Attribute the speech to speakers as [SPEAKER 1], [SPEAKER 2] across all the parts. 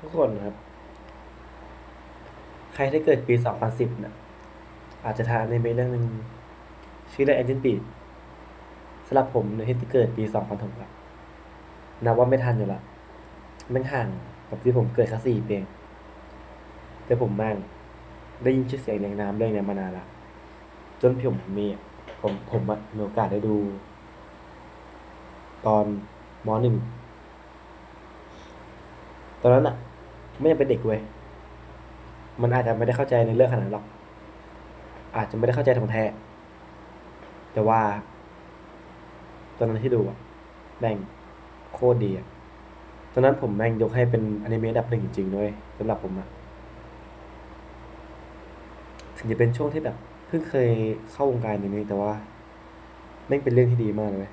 [SPEAKER 1] ทุกคนครับ ใครที่เกิดปี 2010นะอาจจะทานในเรื่องหนึ่งชื่อเรื่อง Engine Beat สำหรับผมในที่เกิดปี 2006อะนับว่าไม่ทันอยู่ละมันห่างกับที่ผมเกิดแค่สี่ปีเองแต่ผมแม่งได้ยินชื่อเสียงเรียงนามเรื่องเนี้ยมานานละจนผมมีผมผมมีโอกาสได้ดู ตอนมหนึ่งตอนนั้นอะ ไม่ยังเป็นเด็กเว้ยมันอาจจะไม่ได้เข้าใจในเรื่องขนาดหรอก อาจจะไม่ได้เข้าใจทางแท้ แต่ว่า ตอนนั้นที่ดูอะแม่งโคตรดีอะตอนนั้นผมแม่งยกให้เป็นอนิเมะอันดับหนึ่งจริงๆด้วยสำหรับผมอะถึงจะเป็นช่วงที่แบบเพิ่งเคยเข้าวงการอนิเมะแต่ว่าแม่งเป็นเรื่องที่ดีมากเลยเว้ย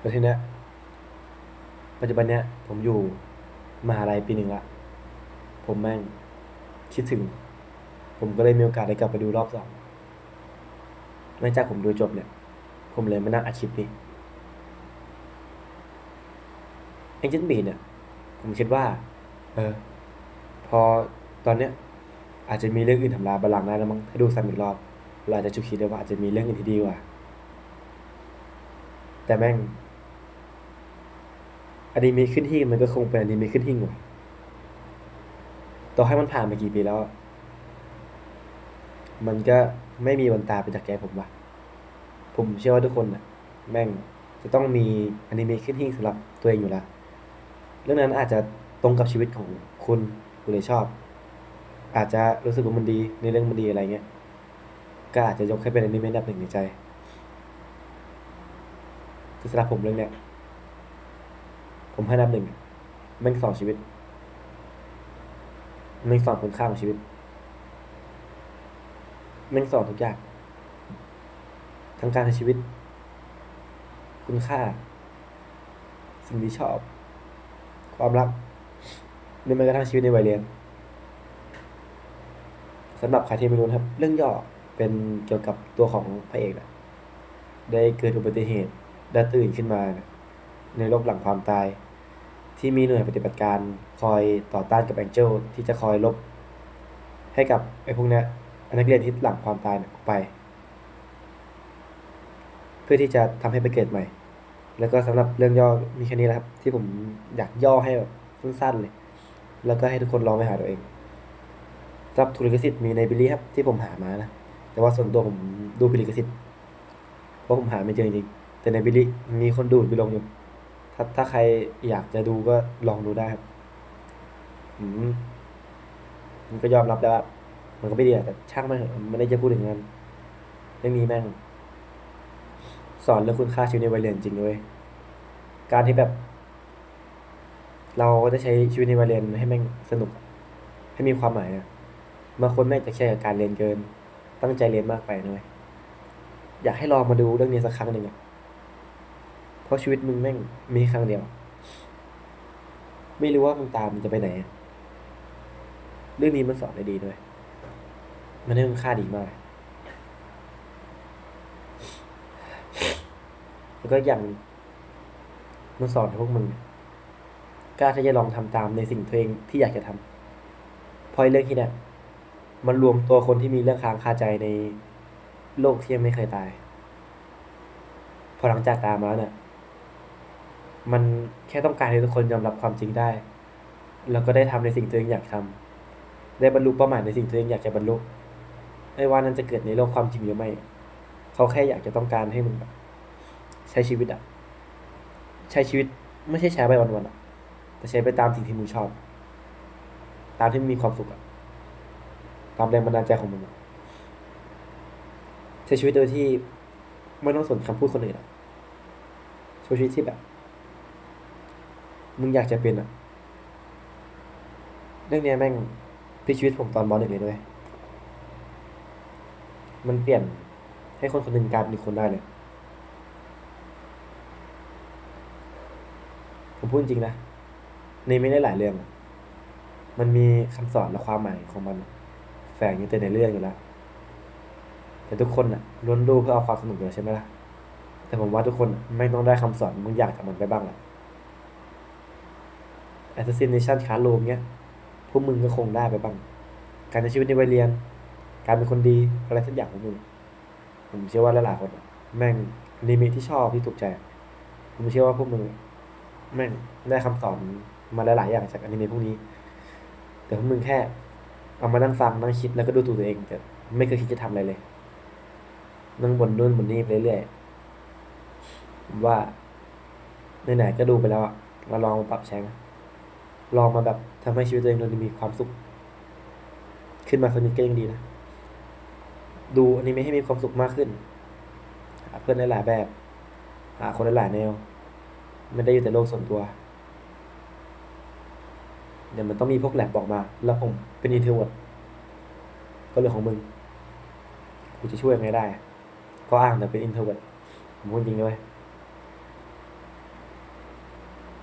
[SPEAKER 1] แล้วทีเนี้ยปัจจุบันเนี้ยผมอยู่ มหาลัยปีหนึ่งละผมแม่งคิดถึง ผมก็เลยมีโอกาสได้กลับไปดูรอบสองหลังจากผมดูจบเนี่ย ผมเลยมานั่งอัดคลิปนี้เอ็งจินบีเนี่ย ผมคิดว่า เออ พอตอนเนี้ย อาจจะมีเรื่องอื่นทำลายบัลลังได้แล้วมั้งถ้าดูซ้ำอีกรอบเราอาจจะฉุกคิดได้ว่าอาจจะมีเรื่องอื่นที่ดีกว่า แต่แม่ง อนิเมะขึ้นหิ้งมันก็คงเป็นอนิเมะขึ้นหิ้งว่ะต่อให้มันผ่านมากี่ปีแล้ว มันก็ไม่มีวันตาไปจากใจผมว่ะ ผมเชื่อว่าทุกคนน่ะแม่งจะต้องมีอนิเมะขึ้นหิ้งสำหรับตัวเองอยู่ล้วเรื่องนั้นอาจจะตรงกับชีวิตของคุณคุณเลยชอบ อาจจะรู้สึกว่ามันดีในเรื่องมันดีอะไรเงี้ย ก็อาจจะยกให้เป็นอนิเมะอันดับหนึ่งในใจคือสำหรับผมเรื่องเนี้ย ผมให้นับหนึ่งม่งสอนชีวิตม่งสอนคุณค่าของชีวิตม่งสอนทุกอย่างทั้งการใช้ชีวิต คุณค่า สิ่งที่ชอบ ความรักหรือแม้กระทั่งชีวิตในวัยเรียนสำหรับใครที่ไม่รู้ครับ เรื่องย่อเป็นเกี่ยวกับตัวของพระเอกอะได้เกิดอุบัติเหตุ ได้ตื่นขึ้นมานี่ยในโลกหลังความตาย ที่มีหน่วยปฏิบัติการคอยต่อต้านกับแองเจิลที่จะคอยลบ ให้กับไอ้พวกเนี้ยนักเรียนที่หลังความตายเนี่ยออกไป เพื่อที่จะทำให้ไปเกิดใหม่ แล้วก็สำหรับเรื่องย่อมีแค่นี้แหละครับ ที่ผมอยากย่อให้แบบสั้นๆเลย แล้วก็ให้ทุกคนลองไปหาตัวเองสำหรับทุลิขสิทธิ์มีในบิลลี่ครับที่ผมหามานะแต่ว่าส่วนตัวผมดูพิลิขสิทธิ์เพราะผมหาไม่เจอจริงๆแต่ในบิลลี่มีคนดูดไปลงอยู่ ถ้าถ้าใครอยากจะดูก็ลองดูได้ครับ อืมมันก็ยอมรับแล้ว่ามันก็ไม่ดีอะแต่ช่างมันเถอะไม่ได้จะพูดถึงนั้นเรื่องนี้แม่ง สอนเรื่องคุณค่าชีวิตในวัยเรียนจริงด้วยการที่แบบ เราได้ใช้ชีวิตในวัยเรียนให้แม่งสนุก ให้มีความหมายอะบางคนแม่งจะแค่กับการเรียนเกิน ตั้งใจเรียนมากไปนะเว้ยอยากให้ลองมาดูเรื่องนี้สักครั้งหนึ่งอะ เพราะชีวิตมึงแม่งมีครั้งเดียว ไม่รู้ว่ามึงตามมันจะไปไหน เรื่องนี้มันสอนได้ดีด้วย มันให้คุณค่าดีมาก แล้วก็อย่างมันสอนให้พวกมึงกล้าที่จะลองทำตามในสิ่งตัวเองที่อยากจะทำเพอเรื่องที่เนี่ยมันรวมตัวคนที่มีเรื่องค้างคาใจในโลกที่ยังไม่เคยตาย พอหลังจากตายมาแล้วเนี่ย มันแค่ต้องการให้ทุกคนยอมรับความจริงได้ แล้วก็ได้ทำในสิ่งตัวเองอยากทำได้บรรลุเป้าหมายในสิ่งตัวเองอยากจะบรรลุไม่ว่านั้นจะเกิดในโลกความจริงหรือไม่เขาแค่อยากจะต้องการให้มึงแบบใช้ชีวิตอะใช้ชีวิตไม่ใช่ใช้ไปวันๆอะแต่ใช้ไปตามสิ่งที่มึงชอบ ตามที่มึงมีความสุขอะตามแรงบันดาลใจของมึงอะใช้ชีวิตโดยที่ไม่ต้องสนคำพูดคนอื่นอะใช้ชีวิตที่แบบ มึงอยากจะเป็นอะเรื่องเนี้ยแม่งพลิกชีวิตผมตอนมหนึ่งเลยด้วย มันเปลี่ยนให้คนคนหนึ่งกลายเป็นอีกคนได้เลย ผมพูดจริงนะ ในไม่ได้หลายเรื่อง มันมีคำสอนและความหมายของมัน แฝงอยู่แต่ในเรื่องอยู่แล้ว แต่ทุกคนอะล้วนดูเพื่อเอาความสนุกอยู่แล้วใช่ไหมล่ะ แต่ผมว่าทุกคนไม่ต้องได้คำสอนมึงอยากจากมันไปบ้างแหละ Assassination Classroom เงี้ย พวกมึงก็คงได้ไปบ้าง การใช้ชีวิตในวัยเรียน การเป็นคนดีอะไรสักอย่างของมึง ผมเชื่อว่าหลายๆคน แม่งอนิเมะที่ชอบที่ถูกใจ ผมเชื่อว่าพวกมึงแม่งได้คำสอนมาหลายๆอย่างจากอนิเมะพวกนี้ แต่พวกมึงแค่ เอามานั่งฟังนั่งคิดแล้วก็ดูตัวเองแต่ไม่เคยคิดจะทำอะไรเลย นั่งบนนู่นบนนี่ไปเรื่อยๆว่าไหนๆก็ดูไปแล้วอะเราลองปรับใช้ไหม ลองมาแบบทำให้ชีวิตตัวเองเรามีความสุข ขึ้นมาสักนิดก็ยังดีนะ ดูอันิเมะให้มีความสุขมากขึ้นหาเพื่อนหลายๆแบบหาคนหลายๆแนวไม่ได้อยู่แต่โลกส่วนตัวเดี๋ยวมันต้องมีพวกแลบบอกมา แล้วผมเป็นอินเทอร์เวิร์ดก็เรื่องของมึงกูจะช่วยยังไงได้ ก็อ้างแต่เป็นอินเทอร์เวิร์ดผมพูดจริงเลย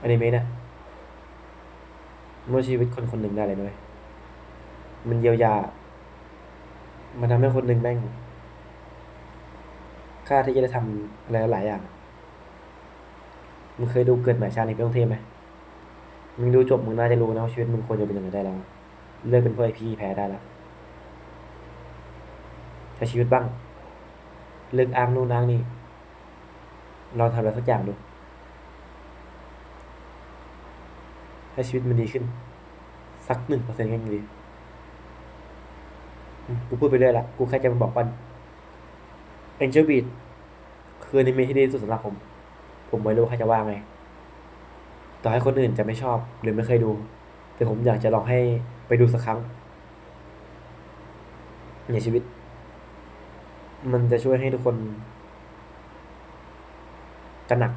[SPEAKER 1] อันิเมะเนี่ย เมื่อชีวิตคนคนหนึ่งได้เลยนะเว้ยมันเยียวยา มันทำให้คนหนึ่งแม่งกล้าที่จะได้ทำอะไรหลายอย่าง มึงเคยดูเกิดใหม่ชาติในกรุงเทพไหมมึงดูจบมึงน่าจะรู้นะว่าชีวิตมึงควรจะเป็นยังไงได้แล้ว เลิกเป็นพวกไอพี่แพ้ได้แล้วใช้ชีวิตบ้าง เลิกอ้างนู่นอ้างนี่ลองทำอะไรสักอย่างดู ให้ชีวิตมันดีขึ้น สักหนึ่งเปอร์เซ็นต์ก็ยังดีกูพูดไปเรื่อยละกูแค่จะมาบอกว่า Angel Beat คืออนิเมะที่ดีที่สุดสำหรับผม ผมไม่รู้ใครจะว่าไง ต่อให้คนอื่นจะไม่ชอบหรือไม่เคยดู แต่ผมอยากจะลองให้ไปดูสักครั้ง ในชีวิต มันจะช่วยให้ทุกคนตระหนัก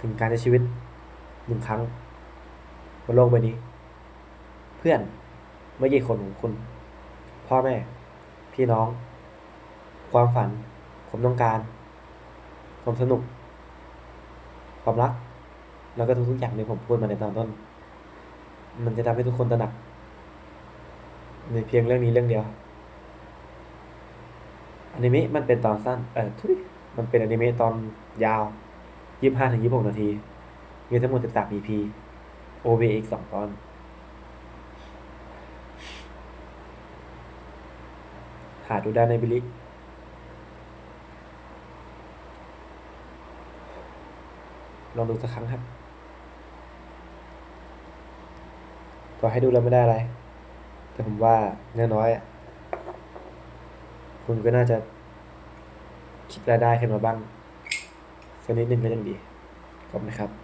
[SPEAKER 1] ถึงการใช้ชีวิตหนึ่งครั้ง บนโลกใบนี้ เพื่อนไม่กี่คนของคุณ พ่อแม่ พี่น้อง ความฝัน ผมต้องการความสนุก ความรัก แล้วก็ทุกๆอย่างที่ผมพูดมาในตอนต้น มันจะทำให้ทุกคนตระหนักในเพียงเรื่องนี้เรื่องเดียวอนิเมะมันเป็นตอนสั้น เออทุยมันเป็นอนิเมะตอนยาวยี่สิบห้าถึงยี่สิบหกนาที มีทั้งหมดสิบสาม EP OV อีกสองตอน หาดูได้ในบิลิลองดูสักครั้งครับต่อให้ดูแล้วไม่ได้อะไร แต่ผมว่าแน่น้อยอะคุณก็น่าจะคิดรายได้ขึ้นมาบ้างสักนิดนึงก็ยังดีขอบคุณครับ